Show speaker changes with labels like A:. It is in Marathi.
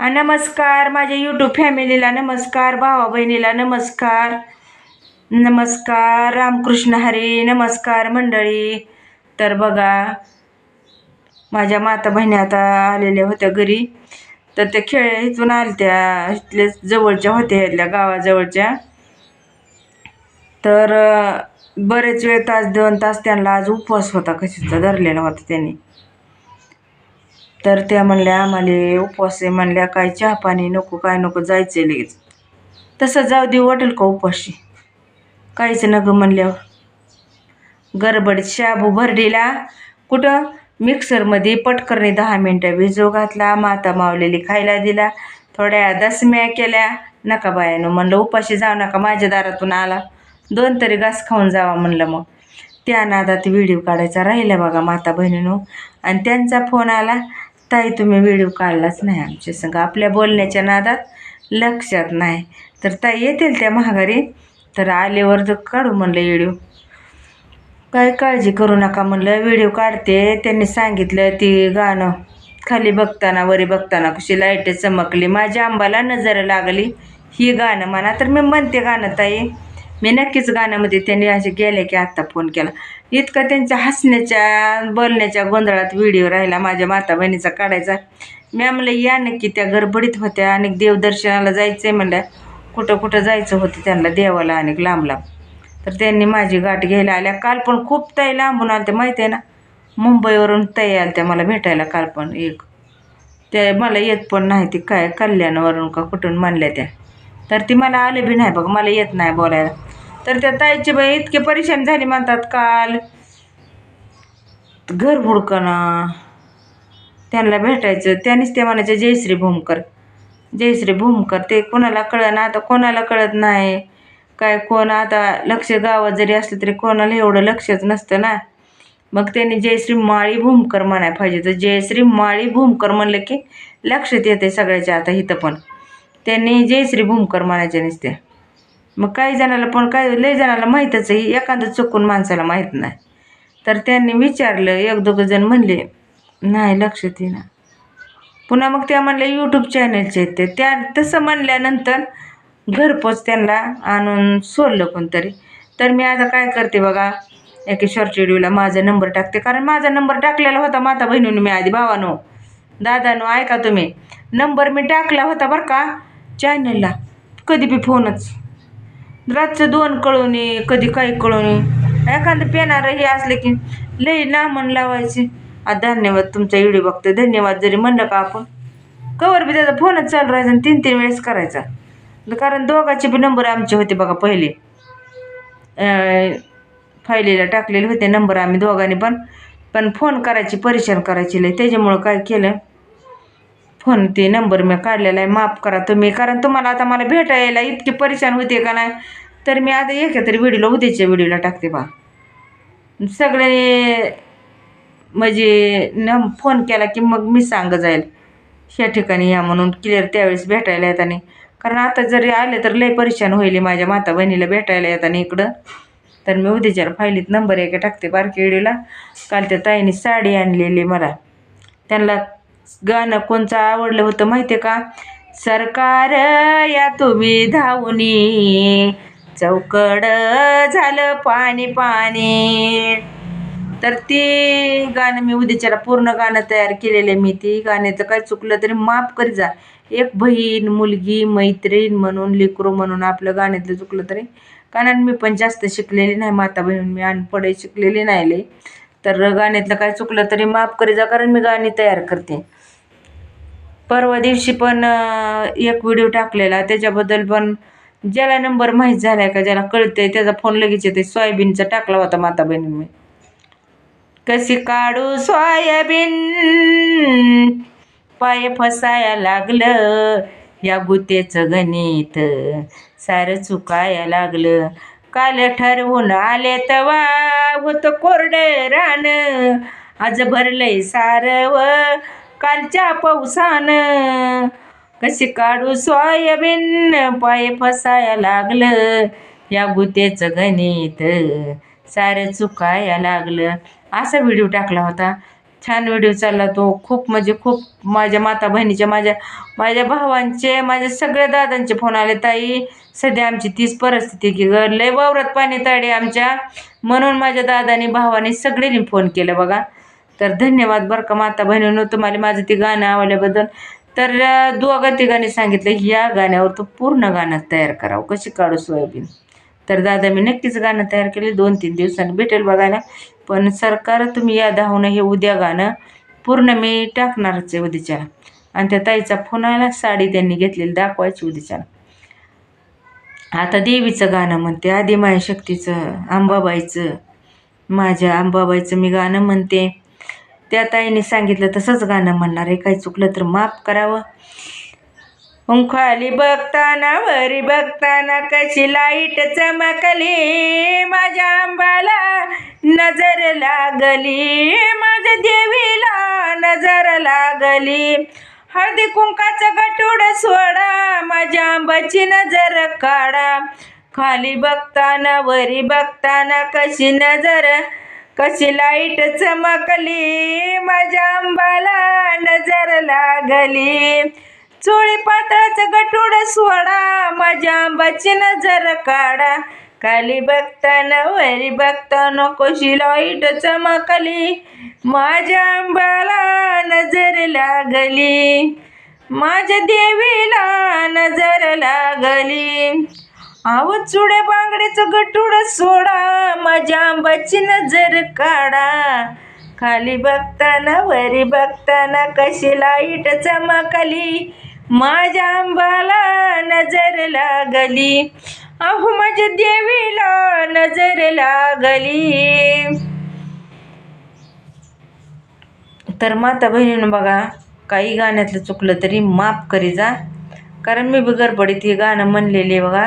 A: हा नमस्कार. माझ्या यूट्यूब फॅमिलीला नमस्कार भावा बहिणीला नमस्कार. नमस्कार. रामकृष्ण हरी नमस्कार मंडळी. तर बघा माझ्या माता बहिणी आता आलेल्या होत्या घरी. तर त्या खेळ इथून आलत्या इथल्या जवळच्या होत्या इथल्या गावाजवळच्या. तर बरेच वेळ तास दोन तास त्यांना आज उपवास होता कशाचा धरलेला होता त्यांनी. तर त्या म्हणल्या आम्हाला उपवास आहे. म्हणल्या काय चहा पाणी नको काय नको जायचं लगेच. तसं जाऊ दे वाटेल का उपवाशी? काहीच नको म्हणल्यावर. गडबड शाबू भरडीला कुठं? मिक्सरमध्ये पटकरणी दहा मिनटं भिजू घातला माता मावलेली खायला दिला थोड्या दसम्या केल्या. नका बायानं म्हणलं उपाशी जाऊ नका माझ्या दारातून आला. दोन तरी घास खाऊन जावा म्हणलं मग. त्या नादात व्हिडिओ काढायचा राहिला बघा माता बहिणीनो. आणि त्यांचा फोन आला. ताई तुम्ही व्हिडिओ काढलाच नाही आमच्या संग. आपल्या बोलण्याच्या नादात लक्षात नाही. तर ताई येतील त्या महागारी? तर आल्यावर तर काढू म्हणलं व्हिडिओ काय काळजी करू नका म्हणलं. व्हिडिओ काढते. त्यांनी सांगितलं ती गाणं. खाली बघताना वरी बघताना कशी लाइट चमकली. माझ्या आंबाला नजर लागली. ही गाणं म्हणा तर मी म्हणते गाणं ताई. मी नक्कीच गाण्यामध्ये त्यांनी असे गेले की आत्ता फोन केला. इतका त्यांच्या हसण्याच्या बोलण्याच्या गोंधळात व्हिडिओ राहिला माझ्या माता बहिणीचा काढायचा. मी म्हणलं या नक्की त्या गडबडीत होत्या आणि देवदर्शनाला जायचं आहे म्हणल्या. कुठं कुठं जायचं होतं त्यांना देवाला आणि लांब लांब तर त्यांनी माझी गाठ घ्यायला आल्या. काल पण खूप ताई लांबून आलते माहिती आहे ना? मुंबईवरून ताई आल्या त्या मला भेटायला काल पण एक. ते मला येत पण नाही ती काय कल्याणवरून का कुठून मानल्या त्या. तर ती मला आले बी नाही बघ मला येत नाही बोलायला. तर त्या ताईची बाई इतके परेशान झाली म्हणतात काल घर हुडकणं त्यांना भेटायचं. त्यांनीच ते म्हणायचे जयश्री भूमकर. जयश्री भूमकर ते कोणाला कळत आता कोणाला कळत नाही. काय कोण आता लक्ष गावात जरी असलं तरी कोणाला एवढं लक्षच नसतं ना. मग त्यांनी जयश्री माळी भूमकर म्हणायला पाहिजे. तर जयश्री माळी भूमकर म्हणलं की लक्षात येते सगळ्याच्या आता इथं पण. त्यांनी जयश्री भूमकर म्हणायचे नसते. मग काही जणाला पण काही लय जणाला माहीतच आहे एखादं चुकून माणसाला माहीत नाही. तर त्यांनी विचारलं एक दोघं जण म्हणले नाही लक्षात येईना पुन्हा मग त्या म्हणल्या यूट्यूब चॅनलचे आहेत ते. त्या तसं म्हणल्यानंतर घरपोच त्यांना आणून सोडलं कोणतरी. तर मी आता काय करते बघा एके शॉर्ट व्हिडिओला माझा नंबर टाकते. कारण माझा नंबर टाकलेला होता माता बहिणीनं मी आधी भावानो. दादानो ऐका तुम्ही. नंबर मी टाकला होता बरं का चॅनलला कधी बी फोनच. रातचं दोन कळवणे कधी काही कळवणे एखादं पेनारं हे असले की लई लांबण लावायचे. धन्यवाद तुमचा व्हिडिओ बघतोय. धन्यवाद जरी म्हणलं का आपण. कवर बी त्याचा फोनच चालू राहायचा आणि तीन तीन वेळेस करायचा. कारण दोघाचे बी नंबर आमचे होते बघा पहिले. फायलीला टाकलेले होते नंबर आम्ही दोघांनी पण. पण फोन करायची परेशान करायची लय त्याच्यामुळं काय केलं? फोन ते नंबर मी काढलेला आहे माफ करा तुम्ही कारण तुम्हाला आता मला भेटायला इतकी परेशान होते का नाही? तर मी आता एका तरी व्हिडिओला उद्याच्या व्हिडिओला टाकते बा. सगळे म्हणजे न फोन केला की मग मी सांग जाईल. ह्या ठिकाणी या म्हणून क्लिअर त्यावेळेस भेटायला येताना. कारण आता जरी आले तर लय परेशान होईल माझ्या माता बहिणीला भेटायला येताना इकडं. तर मी उद्याच्या फायलीत नंबर एका टाकते बारकी व्हिडिओला काल त्या ताईने साडी आणलेली मला. त्यांना गाणं कोणचं आवडलं होतं माहिती आहे का? सरकार या तुम्ही धावनी चौकड झालं पाणी पाणी. तर ते गाणं मी उद्याच्याला पूर्ण गाणं तयार केलेलं आहे मी. ती गाण्याचं काय चुकलं तरी माफ करी जा. एक बहीण मुलगी मैत्रीण म्हणून लेकरू म्हणून आपलं गाण्यातलं चुकलं तरी. कारण मी पण जास्त शिकलेली नाही माता बहीण मी अनपड शिकलेली नाही लई. तर गाण्यातलं काय चुकलं तरी माफ करी जा कारण मी गाणी तयार करते. परवा दिवशी पण एक व्हिडिओ टाकलेला त्याच्याबद्दल पण ज्याला नंबर माहीत झाला आहे का ज्याला कळते त्याचा फोन लगेच येते सोयाबीनचा टाकला होता माता बहिणींनी मी कशी काढू सोयाबीन? पाय फसाया लागलं या गुतेचं गणित सारं चुकाया लागलं. काल ठरवून आले तवा होत कोरड रान. आज भरलंय सारव कालच्या पावसानं. कशी काढू सोयाबीन पाय फसाया लागलं. या गुतेचं गणित सारं चुकाया लागलं. असा व्हिडिओ टाकला होता. छान व्हिडिओ चालला तो. खूप म्हणजे खूप माझ्या माता बहिणीच्या माझ्या माझ्या भावांचे माझ्या सगळ्या दादांचे फोन आले. ताई सध्या आमची तीच परिस्थिती की ग लय वावरात पाणी ताडे आमच्या. म्हणून माझ्या दादानी भावाने सगळ्यांनी फोन केलं बघा. तर धन्यवाद बरं का माता बहिणीनं तुम्हाला माझं ते गाणं आवडल्याबद्दल. तर अं, ते तिघांनी सांगितलं या गाण्यावर तो पूर्ण गाणं तयार करावं. कशी काढू सोयाबीन? तर दादा मी नक्कीच गाणं तयार केले. दोन तीन दिवसांनी भेटेल बघायला. पण सरकार तुम्ही या धावणं हे उद्या गाणं पूर्ण मी टाकणारच आहे उद्याच्याला आणि त्या ताईचा फोन आला साडी त्यांनी घेतलेली दाखवायची उद्याच्याला आता देवीचं गाणं म्हणते आधी शक्तीचं अंबाबाईचं माझ्या अंबाबाईचं मी गाणं म्हणते. त्या ताईने सांगितलं तसंच गाणं म्हणणार आहे काही चुकलं तर माफ करावं. मग खाली बघताना वरी बघताना कशी लाइट चमकली माझ्या नजर लागली. माझ्या देवीला नजर लागली. हळदी कुंकाचं गटुड सोडा माझ्या आंबाची नजर काढा. खाली बघताना वरी बघताना कशी नजर कशी लाइट चमकली. माझ्या आंबाला नजर लागली. चोळी पातळाचं गटुड सोडा माझ्या आंबाची नजर काढा. खाली बघताना वरी बघताना कशी लाइट चमकली. माझ्या आंबाला नजर लागली. माझ्या देवीला नजर लागली. आव चुड्या बांगड्याचं गटुड सोडा. माझ्या आंबाची नजर काढा. खाली बघताना वरी बघताना कशी लाइट चमकली. माझ्या आंबाला नजर लागली. अहो माझ्या देवीला नजर लागली. तर माता बहिणीनं बघा काही गाण्यातलं चुकलं तरी माफ करी जा कारण मी बी गडबडीत हे गाणं म्हणलेले बघा.